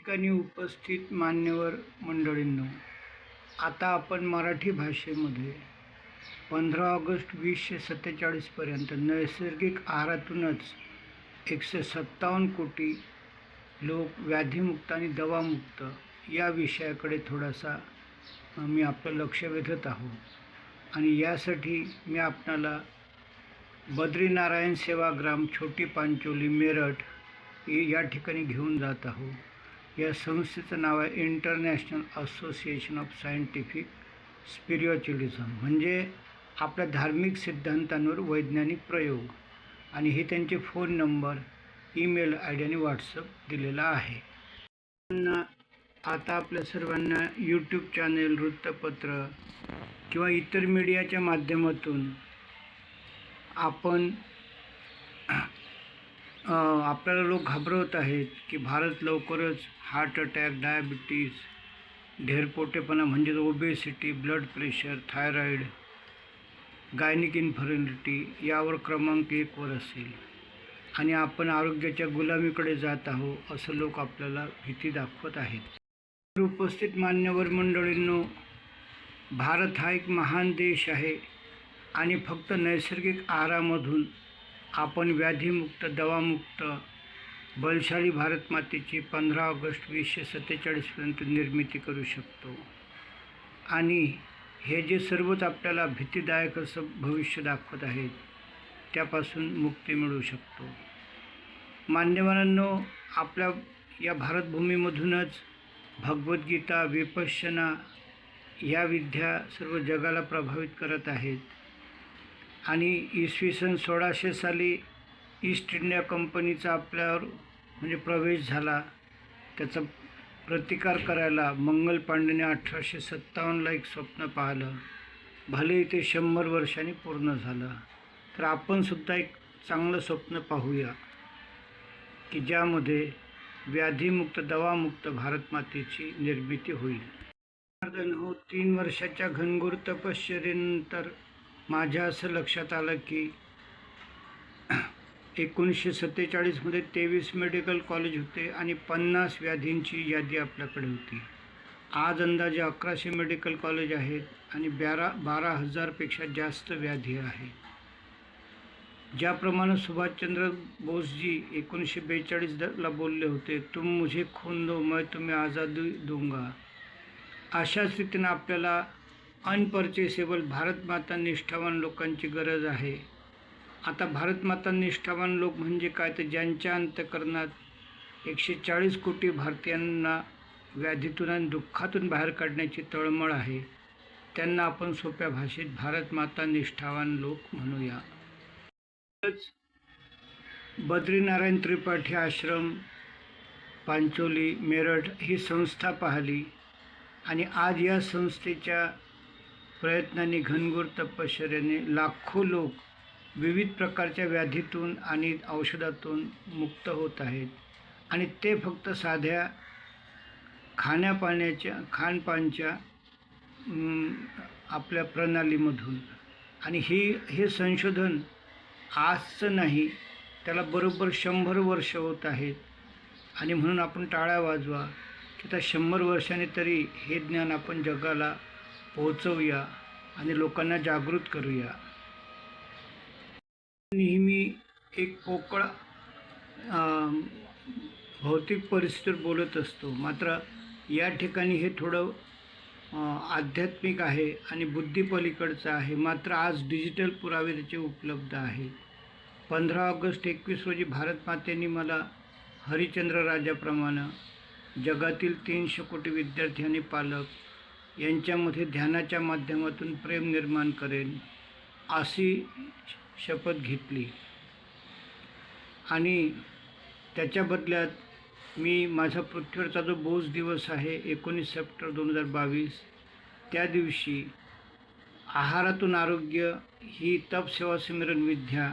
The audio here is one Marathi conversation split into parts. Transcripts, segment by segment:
ठिकाणी उपस्थित मान्यवर मंडळींनो आता आपण मराठी भाषेमध्ये पंधरा ऑगस्ट वीसशे सत्तेचाळीसपर्यंत नैसर्गिक आहारातूनच एकशे सत्तावन्न कोटी लोक व्याधीमुक्त आणि दवामुक्त या विषयाकडे थोडासा मी आपलं लक्ष वेधत आहोत. आणि यासाठी मी आपणाला बद्रीनारायण सेवाग्राम छोटी पांचोली मेरठ या ठिकाणी घेऊन जात आहोत. या संस्थेचं नाव आहे international association of scientific spiritualism म्हणजे आपल्या धार्मिक सिद्धांतांवर वैज्ञानिक प्रयोग. आणि हे त्यांचे phone number email I D आणि व्हॉट्सअप दिलेला आहे. आता आपल्या सर्वांना यूट्यूब चॅनेल वृत्तपत्र किंवा इतर मीडियाच्या माध्यमातून आपण आपल्याला लोक घाबरवत आहेत की भारत लवकरच हार्ट अटॅक डायबिटीज ढेरपोटेपणा म्हणजेच obesity blood pressure thyroid gynaec infertility यावर क्रमांक एकवर असेल. आणि आपण आरोग्याच्या गुलामीकडे जात आहोत असं लोक आपल्याला भीती दाखवत आहेत. उपस्थित मान्यवर मंडळींनो भारत हा एक महान देश आहे आणि फक्त नैसर्गिक आहारामधून आपण व्याधीमुक्त दवामुक्त बलशाली भारतमातेची पंधरा ऑगस्ट वीसशे सत्तेचाळीसपर्यंत निर्मिती करू शकतो. आणि हे जे सर्वच आपल्याला भीतीदायक असं भविष्य दाखवत आहेत त्यापासून मुक्ती मिळू शकतो. मान्यवरांनो आपल्या या भारतभूमीमधूनच भगवद्गीता विपश्यना ह्या विद्या सर्व जगाला प्रभावित करत आहेत. आणि इसवी सन सोळाशे साली ईस्ट इंडिया कंपनीचा आपल्यावर म्हणजे प्रवेश झाला. त्याचा प्रतिकार करायला मंगल पांडेने अठराशे सत्तावन्नला एक स्वप्न पाहिलं. भले ते शंभर वर्षांनी पूर्ण झालं तर आपण सुद्धा एक चांगलं स्वप्न पाहूया की ज्यामध्ये व्याधीमुक्त दवामुक्त भारत मातेची निर्मिती होईल. हो तीन वर्षाच्या घनघोर तपश्चर्येनंतर माझ्या असं लक्षात आलं की एकोणीसशे सत्तेचाळीसमध्ये तेवीस मेडिकल कॉलेज होते आणि पन्नास व्याधींची यादी आपल्याकडे होती. आज अंदाजे अकराशे मेडिकल कॉलेज आहेत आणि बारा बारा हजारपेक्षा जास्त व्याधी आहेत. ज्याप्रमाणे सुभाषचंद्र बोसजी एकोणीसशे बेचाळीसला बोलले होते तुम मुझे खून दो मैं तुम्ही आझादी दूंगा. अशाच रीतीनं आपल्याला अनपर्चेसेबल भारतमाता निष्ठावान लोकांची गरज आहे. आता भारतमाता निष्ठावान लोक म्हणजे काय? तर ज्यांच्या अंतकरणात एकशे चाळीस कोटी भारतीयांना व्याधीतून आणि दुःखातून बाहेर काढण्याची तळमळ आहे. त्यांना आपण सोप्या भाषेत भारतमाता निष्ठावान लोक म्हणूया. बद्रीनारायण त्रिपाठी आश्रम पांचोली मेरठ ही संस्था पाहिली आणि आज या संस्थेच्या प्रयत्नांनी घनघोर तपश्चर्याने लाखो लोक विविध प्रकारच्या व्याधीतून आणि औषधातून मुक्त होत आहेत. आणि ते फक्त साध्या खाण्यापाण्याच्या खानपानच्या आपल्या प्रणालीमधून. आणि ही हे संशोधन आजचं नाही त्याला बरोबर शंभर वर्ष होत आहेत. आणि म्हणून आपण टाळ्या वाजवा की त्या शंभर वर्षाने तरी हे ज्ञान आपण जगाला पोहोचवूया आणि लोकांना जागृत करूया. नेहमी एक पोकळ भौतिक परिस्थितीवर बोलत असतो. मात्र या ठिकाणी हे थोडं आध्यात्मिक आहे आणि बुद्धीपलीकडचं आहे. मात्र आज डिजिटल पुरावे त्याचे उपलब्ध आहे. पंधरा ऑगस्ट एकवीस रोजी भारत मातेने मला हरिचंद्र राजाप्रमाणे जगातील तीनशे कोटी विद्यार्थी आणि पालक यांच्यामध्ये ध्यानाच्या माध्यमातून प्रेम निर्माण करेन अशी शपथ घेतली. आणि त्याच्या बदल्यात मी माझा पृथ्वीवरचा जो बोज दिवस आहे एकोणीस सप्टेंबर दोन हजार बावीस त्या दिवशी आहारातून आरोग्य ही तपसेवा सिमरन विद्या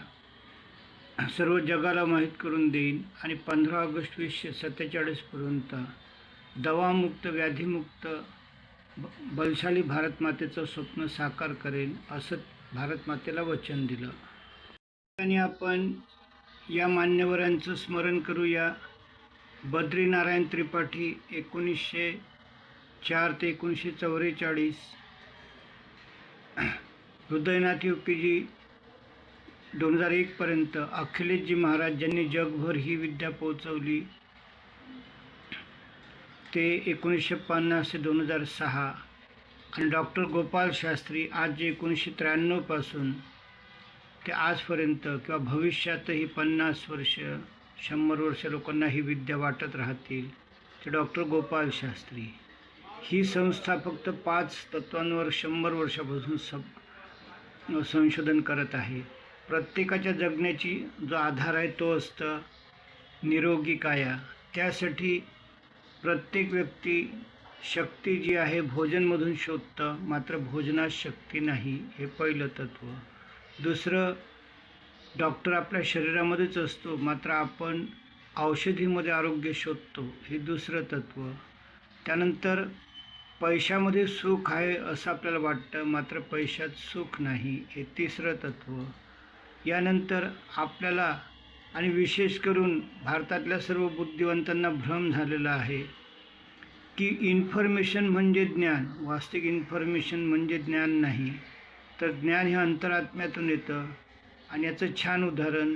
सर्व जगाला माहीत करून देईन आणि पंधरा ऑगस्ट वीसशे सत्तेचाळीसपर्यंत दवामुक्त व्याधीमुक्त बलशाली भारतमातेचं स्वप्न साकार करेन असं भारतमातेला वचन दिलं. आणि आपण या मान्यवरांचं स्मरण करूया. बद्रीनारायण त्रिपाठी एकोणीसशे चार ते एकोणीसशे चौवेचाळीस. हृदयनाथ योगीजी दोन हजार एकपर्यंत अखिलेशजी महाराज ज्यांनी जगभर ही विद्या पोहोचवली. ते एकोणीसशे पन्नास ते दोन हजार सहा. आणि डॉक्टर गोपाल शास्त्री आज जे एकोणीसशे त्र्याण्णवपासून ते आजपर्यंत किंवा भविष्यातही पन्नास वर्ष शंभर वर्ष लोकांना ही विद्या वाटत राहतील ते डॉक्टर गोपाल शास्त्री. ही संस्था फक्त पाच तत्वांवर शंभर वर्षापासून सब संशोधन करत आहे. प्रत्येकाच्या जगण्याची जो आधार आहे तो असतं निरोगी काया. त्यासाठी प्रत्येक व्यक्ती शक्ती जी आहे भोजनमधून शोधतं. मात्र भोजनात शक्ती नाही हे पहिलं तत्त्व दुसरं डॉक्टर आपल्या शरीरामध्येच असतो मात्र आपण औषधीमध्ये आरोग्य शोधतो हे दुसरं तत्त्व त्यानंतर पैशामध्ये सुख आहे असं आपल्याला वाटतं मात्र पैशात सुख नाही हे तिसरं तत्त्व यानंतर आपल्याला आणि विशेष करून भारतातल्या सर्व बुद्धिवंतांना भ्रम झालेला आहे की इन्फॉर्मेशन म्हणजे ज्ञान. वास्तविक इन्फॉर्मेशन म्हणजे ज्ञान नाही. तर ज्ञान हे अंतरात्म्यातून येतं. आणि याचं छान उदाहरण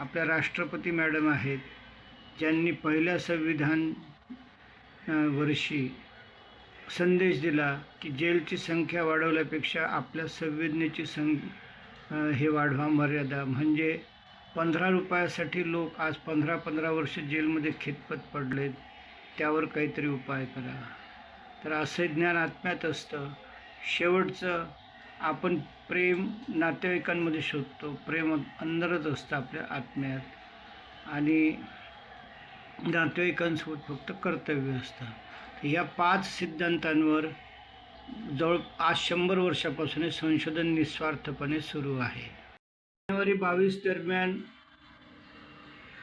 आपल्या राष्ट्रपती मॅडम आहेत ज्यांनी पहिल्या संविधान वर्षी संदेश दिला की जेलची संख्या वाढवल्यापेक्षा आपल्या संवेदनेची सं हे वाढवा मर्यादा. म्हणजे पंधरा रुपयासाठी लोक आज पंधरा पंधरा वर्ष जेलमध्ये खितपत पडलेत त्यावर काहीतरी उपाय करा. तर असं ज्ञान आत्म्यात असतं. शेवटचं आपण प्रेम नातेवाईकांमध्ये शोधतो. प्रेम अंदरच असतं आपल्या आत्म्यात. आणि नातेवाईकांसोबत फक्त कर्तव्य असतं. या ह्या पाच सिद्धांतांवर जवळ आज शंभर वर्षापासून हे संशोधन निस्वार्थपणे सुरू आहे. जानेवारी बावीस दरम्यान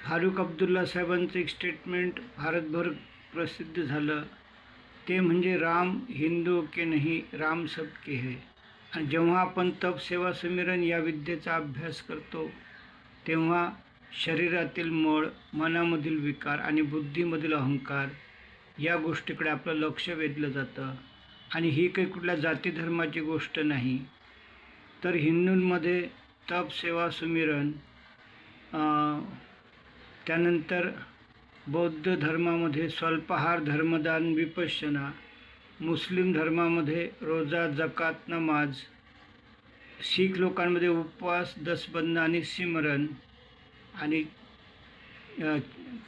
फारुख अब्दुल्ला साहेबांचं एक स्टेटमेंट भारतभर प्रसिद्ध झालं. ते म्हणजे राम हिंदू के नाही राम सबके है. आणि जेव्हा आपण तप सेवा सुमिरन या विद्येचा अभ्यास करतो तेव्हा शरीरातील मळ मनामधील विकार आणि बुद्धीमधील अहंकार या गोष्टीकडे आपलं लक्ष वेधलं जातं. आणि ही काही कुठल्या जाती धर्माची गोष्ट नाही तर हिंदूंमध्ये तप सेवा सुमिरन त्यानंतर बौद्ध धर्मामध्ये स्वल्पाहार धर्मदान विपश्यना मुस्लिम धर्मामध्ये रोजा जकात नमाज शीख लोकांमध्ये उपवास दसबंद आणि सिमरन आणि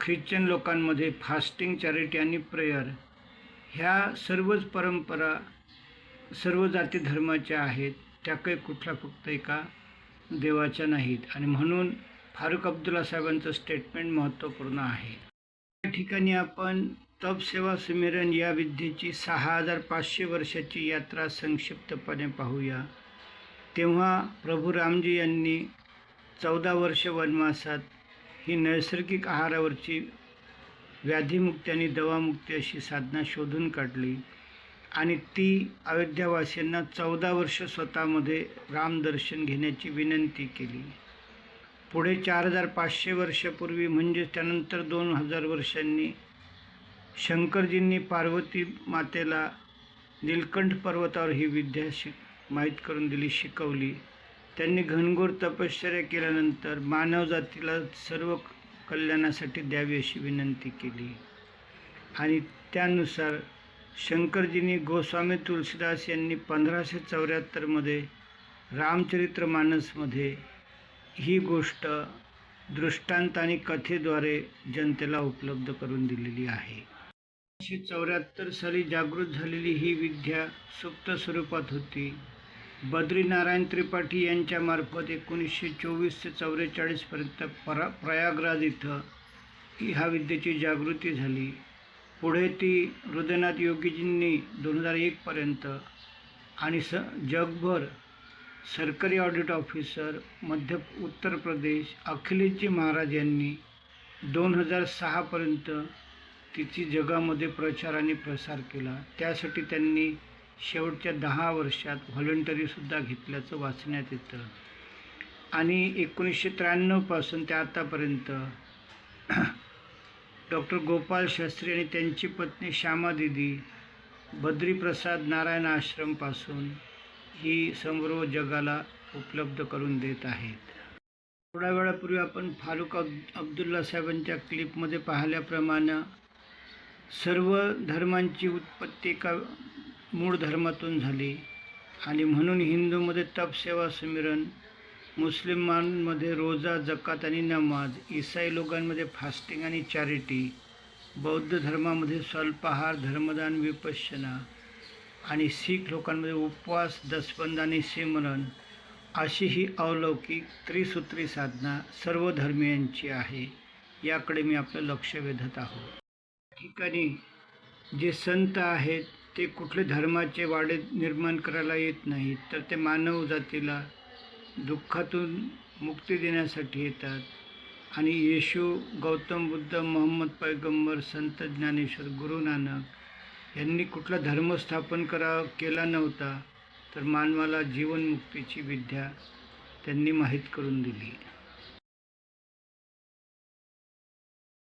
ख्रिश्चन लोकांमध्ये फास्टिंग चॅरिटी आणि प्रेयर ह्या सर्वच परंपरा सर्व जाती धर्माच्या आहेत. त्या काही कुठल्या फक्त एका देवाच्या नाहीत. आणि म्हणून फारुख अब्दुल्ला साहेबांचं स्टेटमेंट महत्त्वपूर्ण आहे. या ठिकाणी आपण तप सेवा सुमिरन या विद्येची सहा हजार पाचशे वर्षाची यात्रा संक्षिप्तपणे पाहूया. तेव्हा प्रभू रामजी यांनी चौदा वर्ष वनवासात ही नैसर्गिक आहारावरची व्याधीमुक्ती आणि दवामुक्ती अशी साधना शोधून काढली. आणि ती अयोध्यावासियांना चौदा वर्ष स्वतःमध्ये रामदर्शन घेण्याची विनंती केली. पुढे चार हजार पाचशे वर्षापूर्वी म्हणजेच त्यानंतर दोन हजार वर्षांनी शंकरजींनी पार्वती मातेला नीलकंठ पर्वतावर ही विद्या शिक माहीत करून दिली शिकवली. त्यांनी घनघोर तपश्चर्या केल्यानंतर मानवजातीला सर्व कल्याणासाठी द्यावी अशी विनंती केली. आणि त्यानुसार शंकरजीनी गोस्वामी तुलसीदास यांनी पंधराशे चौऱ्याहत्तरमध्ये रामचरित्र मानसमध्ये ही गोष्ट दृष्टांत आणि कथेद्वारे जनतेला उपलब्ध करून दिलेली आहे. एकोणीसशे चौऱ्याहत्तर साली जागृत झालेली ही विद्या सुप्त स्वरूपात होती. बद्रीनारायण त्रिपाठी यांच्यामार्फत एकोणीसशे चोवीस ते चौवेचाळीसपर्यंत परा प्रयागराज इथं ही ह्या विद्येची जागृती झाली. पुढे ती हृदयनाथ योगीजींनी दोन हजार एकपर्यंत आणि स जगभर सरकारी ऑडिट ऑफिसर मध्य उत्तर प्रदेश अखिलेशजी महाराज यांनी दोन हजार सहापर्यंत तिची जगामध्ये प्रचार आणि प्रसार केला. त्यासाठी त्यांनी शेवटच्या दहा वर्षात व्हॉलंटरीसुद्धा घेतल्याचं वाचण्यात येतं. आणि एकोणीसशे त्र्याण्णवपासून ते आतापर्यंत डॉक्टर गोपाल शास्त्री आणि त्यांची पत्नी श्यामा दिदी बद्रीप्रसाद नारायण आश्रमपासून ही समग्र जगाला उपलब्ध करून देत आहेत. थोड्या वेळापूर्वी आपण फारुख अब अब्दुल्ला साहेबांच्या क्लिपमध्ये पाहिल्याप्रमाणे सर्व धर्मांची उत्पत्ती एका मूळ धर्मातून झाली आणि म्हणून हिंदूमध्ये तपसेवा सुमिरन मुस्लिमांमध्ये रोजा जकात आणि नमाज ईसाई लोकांमध्ये फास्टिंग आणि चॅरिटी बौद्ध धर्मामध्ये स्वल्पाहार धर्मदान विपश्यना आणि शीख लोकांमध्ये उपवास दसबंद आणि सिमरन अशी ही अलौकिक त्रिसूत्री साधना सर्व धर्मियांची आहे. याकडे मी आपलं लक्ष वेधत आहोत. ठिकाणी जे संत आहेत ते कुठले धर्माचे वाडे निर्माण करायला येत नाहीत तर ते मानव जातीला दुःखातून मुक्ती देण्यासाठी येतात. आणि येशू गौतम बुद्ध मोहम्मद पैगंबर संत ज्ञानेश्वर गुरु नानक यांनी कुठला धर्म स्थापन करा केला नव्हता तर मानवाला जीवनमुक्तीची विद्या त्यांनी माहीत करून दिली.